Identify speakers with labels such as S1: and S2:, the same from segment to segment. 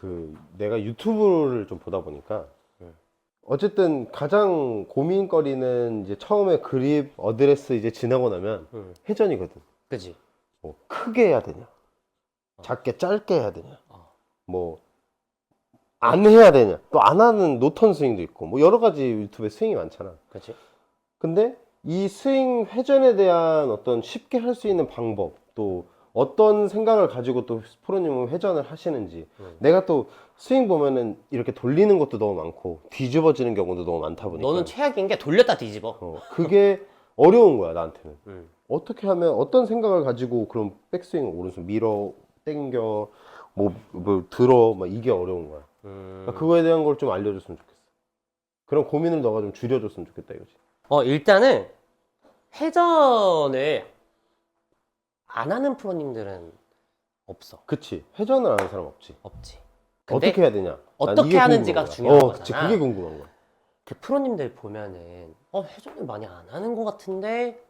S1: 그 내가 유튜브를 좀 보다 보니까 어쨌든 가장 고민거리는 이제 처음에 그립 어드레스 이제 지나고 나면
S2: 응.
S1: 회전이거든.
S2: 그지?
S1: 뭐 크게 해야 되냐, 작게 짧게 해야 되냐,
S2: 어.
S1: 뭐 안 해야 되냐, 또 안 하는 노턴 스윙도 있고 뭐 여러 가지 유튜브에 스윙이 많잖아.
S2: 그지?
S1: 근데 이 스윙 회전에 대한 어떤 쉽게 할 수 있는 방법 또 어떤 생각을 가지고 또 프로님은 회전을 하시는지
S2: 음.
S1: 내가 또 스윙 보면은 이렇게 돌리는 것도 너무 많고 뒤집어지는 경우도 너무 많다 보니까
S2: 너는 최악인 게 돌렸다 뒤집어.
S1: 어, 그게 어려운 거야 나한테는
S2: 음.
S1: 어떻게 하면 어떤 생각을 가지고 그런 백스윙 오른손 밀어 땡겨 뭐, 뭐 들어 막 이게 어려운 거야
S2: 음.
S1: 그러니까 그거에 대한 걸 좀 알려줬으면 좋겠어 그런 고민을 너가 좀 줄여줬으면 좋겠다 이거지
S2: 어, 일단은 회전을 안 하는 프로님들은 없어.
S1: 그치 회전을 안 하는 사람 없지
S2: 없지. 근데
S1: 어떻게 해야 되냐? 난
S2: 어떻게 하는지가. 중요한
S1: 어, 그치,
S2: 거잖아.
S1: 그게 궁금한 거야.
S2: 그 프로님들 보면은 어, 회전을 많이 안 하는 것 같은데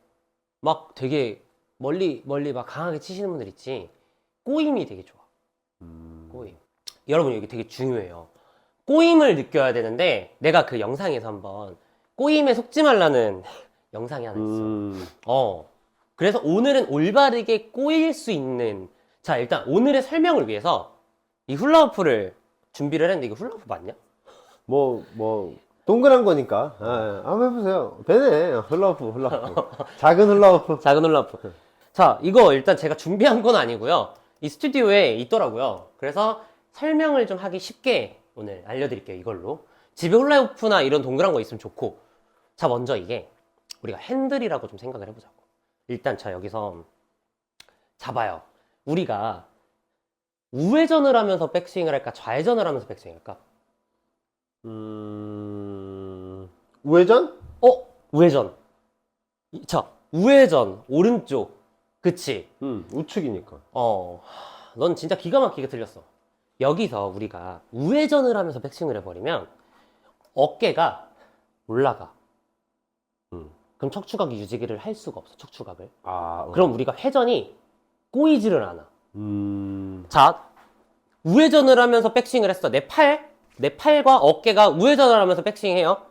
S2: 막 되게 멀리 멀리 막 강하게 치시는 분들 있지. 꼬임이 되게 좋아. 꼬임. 여러분 여기 되게 중요해요. 꼬임을 느껴야 되는데 내가 그 영상에서 한번 꼬임에 속지 말라는 영상이 하나 있어.
S1: 음,
S2: 어. 그래서 오늘은 올바르게 꼬일 수 있는 자 일단 오늘의 설명을 위해서 이 훌라후프를 준비를 했는데 이거 훌라후프 맞냐?
S1: 뭐, 뭐, 동그란 거니까. 아, 아, 한번 해보세요. 되네. 훌라후프, 훌라후프. 작은 훌라후프.
S2: 작은 훌라후프. 자 이거 일단 제가 준비한 건 아니고요. 이 스튜디오에 있더라고요. 그래서 설명을 좀 하기 쉽게 오늘 알려드릴게요. 이걸로 집에 훌라후프나 이런 동그란 거 있으면 좋고 자 먼저 이게 우리가 핸들이라고 좀 생각을 해보자고. 일단 자 여기서 잡아요. 우리가 우회전을 하면서 백스윙을 할까 좌회전을 하면서 백스윙 할까?
S1: 음, 우회전?
S2: 어 우회전. 이- 자 우회전 오른쪽. 그치?
S1: 음, 우측이니까.
S2: 어, 넌 진짜 기가 막히게 틀렸어. 여기서 우리가 우회전을 하면서 백스윙을 해버리면 어깨가 올라가.
S1: 음.
S2: 그럼 척추각 유지기를 할 수가 없어, 척추각을.
S1: 아, 어.
S2: 그럼 우리가 회전이 꼬이지를 않아.
S1: 음,
S2: 자, 우회전을 하면서 백스윙을 했어. 내 팔, 내 팔과 어깨가 우회전을 하면서 백스윙해요.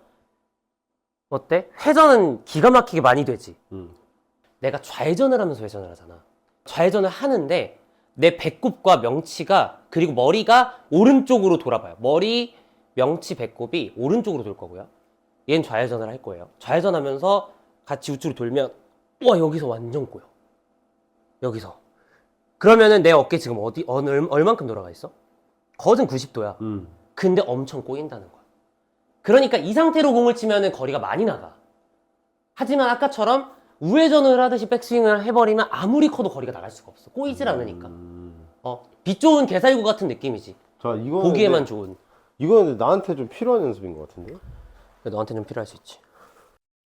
S2: 어때? 회전은 기가 막히게 많이 되지.
S1: 음.
S2: 내가 좌회전을 하면서 회전을 하잖아. 좌회전을 하는데 내 배꼽과 명치가 그리고 머리가 오른쪽으로 돌아봐요. 머리, 명치, 배꼽이 오른쪽으로 돌 거고요. 얘는 좌회전을 할 거예요. 좌회전하면서 같이 우측으로 돌면 와 여기서 완전 꼬여. 여기서. 그러면은 내 어깨 지금 어디 어느 얼만큼 돌아가 있어? 거진 90도야.
S1: 음.
S2: 근데 엄청 꼬인다는 거야. 그러니까 이 상태로 공을 치면은 거리가 많이 나가. 하지만 아까처럼 우회전을 하듯이 백스윙을 해버리면 아무리 커도 거리가 나갈 수가 없어. 꼬이질 않으니까.
S1: 음.
S2: 어, 빛 좋은 개살구 같은 느낌이지.
S1: 자, 이거.
S2: 보기에만 좋은.
S1: 이거는 나한테 좀 필요한 연습인 것 같은데?
S2: 너한테는 필요할 수 있지.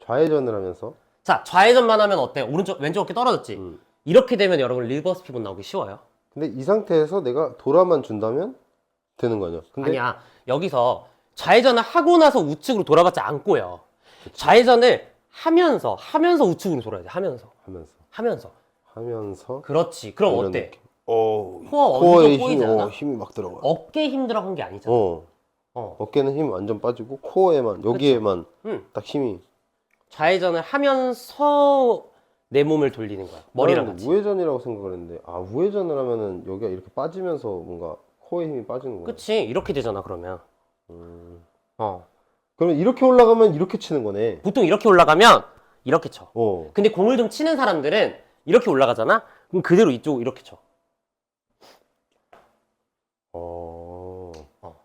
S1: 좌회전을 하면서.
S2: 자, 좌회전만 하면 어때? 오른쪽, 왼쪽 어깨 떨어졌지?
S1: 음.
S2: 이렇게 되면 여러분 리버스 피봇 나오기 쉬워요.
S1: 근데 이 상태에서 내가 돌아만 준다면 되는 거 아니야? 근데
S2: 아니야. 여기서 좌회전을 하고 나서 우측으로 돌아봤자 안 꼬여. 좌회전을 하면서, 하면서 우측으로 돌아야 돼. 하면서.
S1: 하면서.
S2: 하면서.
S1: 하면서.
S2: 그렇지. 그럼
S1: 이런
S2: 어때?
S1: 느낌. 어,
S2: 코어
S1: 코어에
S2: 완전
S1: 힘,
S2: 꼬이지 않아?
S1: 어, 힘이 막 들어가.
S2: 어깨 힘 들어간 게 아니잖아.
S1: 어.
S2: 어.
S1: 어깨는 힘 완전 빠지고 코어에만 여기에만
S2: 응.
S1: 딱 힘이
S2: 좌회전을 하면서 내 몸을 돌리는 거야. 머리랑
S1: 나는
S2: 같이.
S1: 우회전이라고 생각을 했는데 아 우회전을 하면은 여기가 이렇게 빠지면서 뭔가 코어에 힘이 빠지는 거야.
S2: 그치. 이렇게 되잖아, 그러면.
S1: 음.
S2: 어.
S1: 그러면 이렇게 올라가면 이렇게 치는 거네.
S2: 보통 이렇게 올라가면 이렇게 쳐.
S1: 어.
S2: 근데 공을 좀 치는 사람들은 이렇게 올라가잖아? 그럼 그대로 이쪽 이렇게 쳐.
S1: 어.
S2: 어.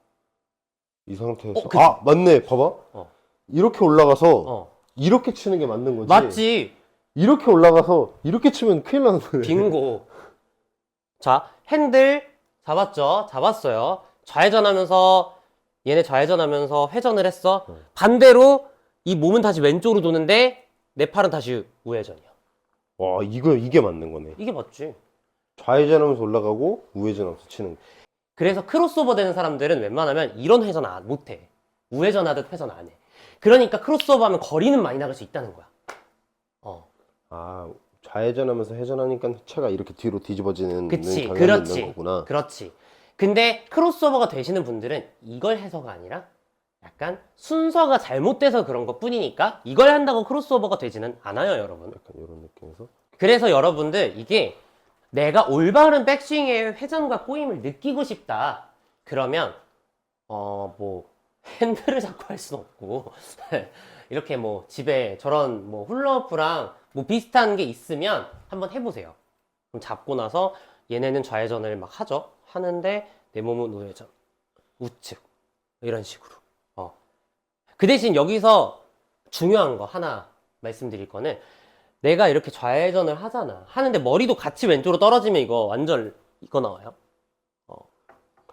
S1: 이 상태에서
S2: 어, 그-
S1: 아 맞네. 봐봐.
S2: 어.
S1: 이렇게 올라가서
S2: 어.
S1: 이렇게 치는 게 맞는 거지.
S2: 맞지?
S1: 이렇게 올라가서 이렇게 치면 큰일 나는 거네.
S2: 빙고. 자, 핸들 잡았죠? 잡았어요. 좌회전하면서 얘네 좌회전하면서 회전을 했어.
S1: 어.
S2: 반대로 이 몸은 다시 왼쪽으로 도는데 내 팔은 다시 우회전이야.
S1: 와 이거 이게 맞는 거네.
S2: 이게 맞지?
S1: 좌회전하면서 올라가고 우회전하면서 치는. 거.
S2: 그래서 크로스오버 되는 사람들은 웬만하면 이런 회전 안 못해. 우회전하듯 회전 안 해. 그러니까 크로스오버 하면 거리는 많이 나갈 수 있다는 거야. 어.
S1: 아 좌회전하면서 회전하니까 차가 이렇게 뒤로 뒤집어지는
S2: 그치.
S1: 경향이
S2: 그렇지.
S1: 있는 거구나.
S2: 그렇지. 근데 크로스오버가 되시는 분들은 이걸 해서가 아니라 약간 순서가 잘못돼서 그런 것 뿐이니까 이걸 한다고 크로스오버가 되지는 않아요, 여러분.
S1: 약간 이런 느낌에서.
S2: 그래서 여러분들 이게 내가 올바른 백스윙의 회전과 꼬임을 느끼고 싶다. 그러면 어 뭐 핸들을 잡고 할 수는 없고 이렇게 뭐 집에 저런 뭐 훌러프랑 뭐 비슷한 게 있으면 한번 해보세요. 그럼 잡고 나서 얘네는 좌회전을 막 하죠. 하는데 내 몸은 우회전, 우측 이런 식으로. 어. 그 대신 여기서 중요한 거 하나 말씀드릴 거는 내가 이렇게 좌회전을 하잖아. 하는데 머리도 같이 왼쪽으로 떨어지면 이거 완전 이거 나와요.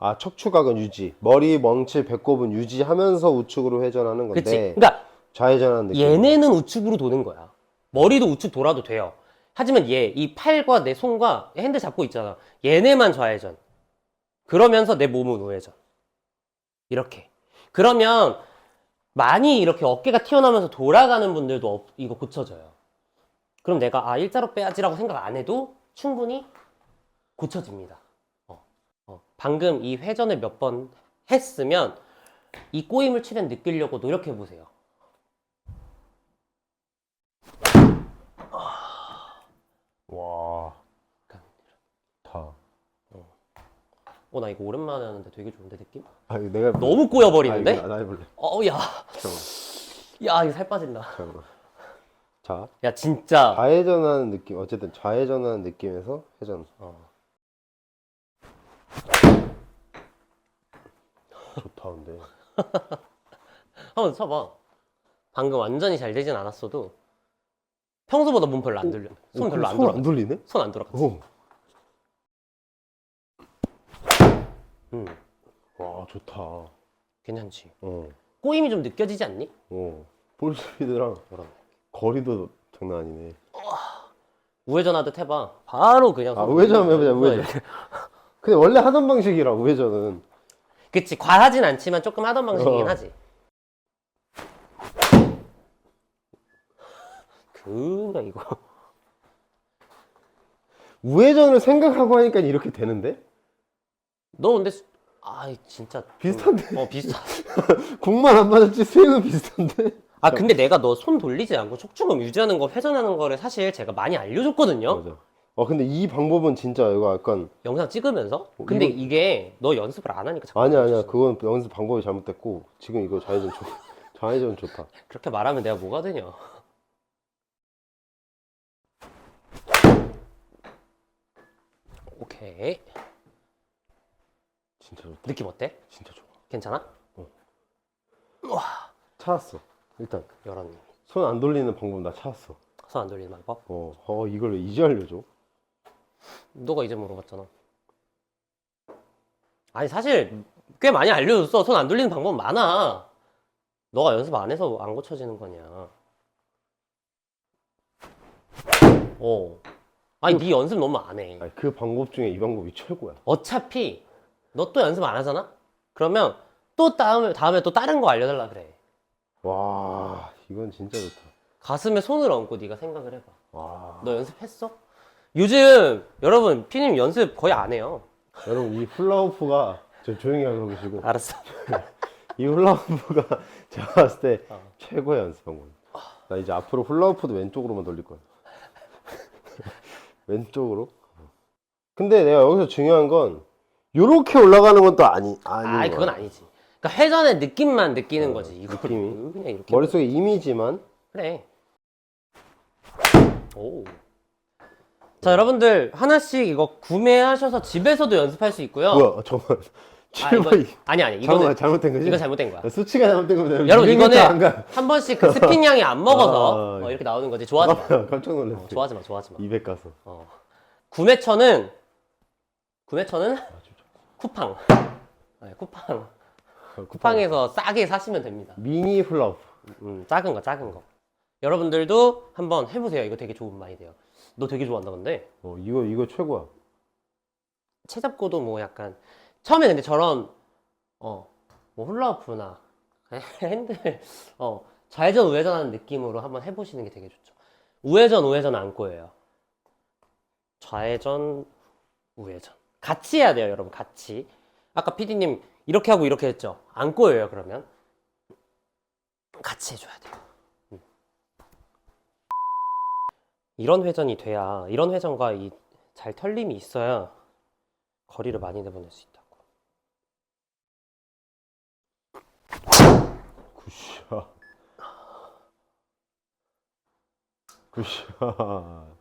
S1: 아, 척추각은 유지. 머리, 멍치, 배꼽은 유지하면서 우측으로 회전하는 건데.
S2: 그치? 그러니까
S1: 좌회전하는 느낌.
S2: 얘네는 우측으로 도는 거야. 머리도 우측 돌아도 돼요. 하지만 얘, 이 팔과 내 손과 핸들 잡고 있잖아. 얘네만 좌회전. 그러면서 내 몸은 우회전. 이렇게. 그러면 많이 이렇게 어깨가 튀어나오면서 돌아가는 분들도 업- 이거 고쳐져요. 그럼 내가 아, 일자로 빼야지라고 생각 안 해도 충분히 고쳐집니다. 방금 이 회전을 몇 번 했으면 이 꼬임을 최대한 느끼려고 노력해 보세요.
S1: 와. 다.
S2: 어, 나 이거 오랜만에 하는데 되게 좋은데, 느낌?
S1: 아, 이거 내가.
S2: 너무 꼬여버리는데?
S1: 아, 이거 나 해볼래.
S2: 어, 야.
S1: 잠깐만.
S2: 야, 이거 살 빠진다.
S1: 잠깐만. 자.
S2: 야, 진짜.
S1: 좌회전하는 느낌. 어쨌든 좌회전하는 느낌에서 회전.
S2: 어.
S1: 좋다, 근데.
S2: 한번 쳐봐. 방금 완전히 잘 되진 않았어도 평소보다 몸 별로 안 돌려. 손 별로 안 돌아.
S1: 손안 돌리네?
S2: 손안 돌아갔어.
S1: 오.
S2: 음,
S1: 와, 좋다.
S2: 괜찮지.
S1: 어.
S2: 꼬임이 좀 느껴지지 않니?
S1: 어. 볼 스피드랑
S2: 이런.
S1: 거리도 장난 아니네.
S2: 우회전 하듯 해봐. 바로 그냥.
S1: 아,
S2: 손
S1: 우회전 해보자, 우회전. 근데 원래 하던 방식이라, 우회전은.
S2: 그치. 과하진 않지만 조금 하던 방식이긴
S1: 어.
S2: 하지. 그냥 이거.
S1: 우회전을 생각하고 하니까 이렇게 되는데?
S2: 너 근데 수- 아 진짜 좀-
S1: 비슷한데?
S2: 어 비슷하.
S1: 공만 안 맞았지, 스윙은 비슷한데?
S2: 아 근데 내가 너 손 돌리지 않고 척추금 유지하는 거 회전하는 거를 사실 제가 많이 알려줬거든요.
S1: 맞아. 어, 근데 이 방법은 진짜 이거 약간.
S2: 영상 찍으면서. 근데
S1: 이거-
S2: 이게 너 연습을 안 하니까 자꾸
S1: 아니야, 아니야. 그건 연습 방법이 잘못됐고, 지금 이거 좌회전 좋, 좌회전 좋다.
S2: 그렇게 말하면 내가 뭐가 되냐. 오케이.
S1: 진짜 좋다.
S2: 느낌 어때?
S1: 진짜 좋아.
S2: 괜찮아?
S1: 찾았어. 일단.
S2: 여러분
S1: 손안 돌리는 방법 나 찾았어.
S2: 손 안 돌리는 방법.
S1: 어, 어 이걸 왜 이제 알려줘?
S2: 너가 이제 물어봤잖아. 아니 사실 꽤 많이 알려줬어. 손 안 돌리는 방법 많아. 너가 연습 안 해서 안 고쳐지는 거냐. 어. 아니 네 연습 너무 안 해.
S1: 아니, 그 방법 중에 이 방법이 최고야.
S2: 어차피 너 또 연습 안 하잖아? 그러면 또 다음에 다음에 또 다른 거 알려달라 그래.
S1: 와, 이건 진짜 좋다.
S2: 가슴에 손을 얹고 네가 생각을 해봐.
S1: 와.
S2: 너 연습했어? 요즘 여러분 피님 연습 거의 안 해요.
S1: 여러분, 이 훌라후프가, 저 조용히 하고 계시고,
S2: 알았어.
S1: 이 훌라후프가 제가 봤을 때
S2: 어.
S1: 최고의 연습 방법이야. 나 이제 앞으로 훌라후프도 왼쪽으로만 돌릴 거야. 왼쪽으로. 근데 내가 여기서 중요한 건, 요렇게 올라가는 건 또 아니, 아닌
S2: 아. 그건 아니지. 그러니까 회전의 느낌만 느끼는 거지. 이거
S1: 느낌이?
S2: 그냥 이렇게.
S1: 머릿속에 이미지만,
S2: 그래. 오. 자, 여러분들 하나씩 이거 구매하셔서 집에서도 연습할 수 있고요.
S1: 뭐야, 잠깐만.
S2: 아,
S1: 7번,
S2: 이거, 아니 아니.
S1: 잠깐만,
S2: 이거는
S1: 잘못된 거지?
S2: 이거 잘못된 거야.
S1: 수치가 잘못된 겁니다.
S2: 여러분
S1: 200m 안
S2: 이거는
S1: 가.
S2: 한 번씩 그 스핀 양이 안 먹어서
S1: 아,
S2: 어, 이렇게 나오는 거지. 좋아하지 마.
S1: 잠깐만, 깜짝 놀랐어.
S2: 어, 좋아하지 마. 좋아하지 마.
S1: 200 가서.
S2: 어. 구매처는 구매처는
S1: 아.
S2: 쿠팡. 네, 쿠팡.
S1: 쿠팡.
S2: 쿠팡에서 싸게 사시면 됩니다.
S1: 미니 훌라후프.
S2: 음, 작은 거, 작은 거. 여러분들도 한번 해보세요. 이거 되게 좋은 말이 돼요. 너 되게 좋아한다, 근데.
S1: 어, 이거, 이거 최고야.
S2: 채 잡고도 뭐 약간. 처음에 근데 저런, 어, 뭐 훌라후프나 핸들, 어, 좌회전, 우회전 하는 느낌으로 한번 해보시는 게 되게 좋죠. 우회전, 우회전 안 꼬여요. 좌회전, 우회전. 같이 해야 돼요, 여러분, 같이. 아까 PD님 이렇게 하고 이렇게 했죠. 안 꼬여요, 그러면. 같이 해줘야 돼요. 음. 이런 회전이 돼야, 이런 회전과 이 잘 털림이 있어야 거리를 많이 내보낼 수 있다고.
S1: 굿샷. 굿샷.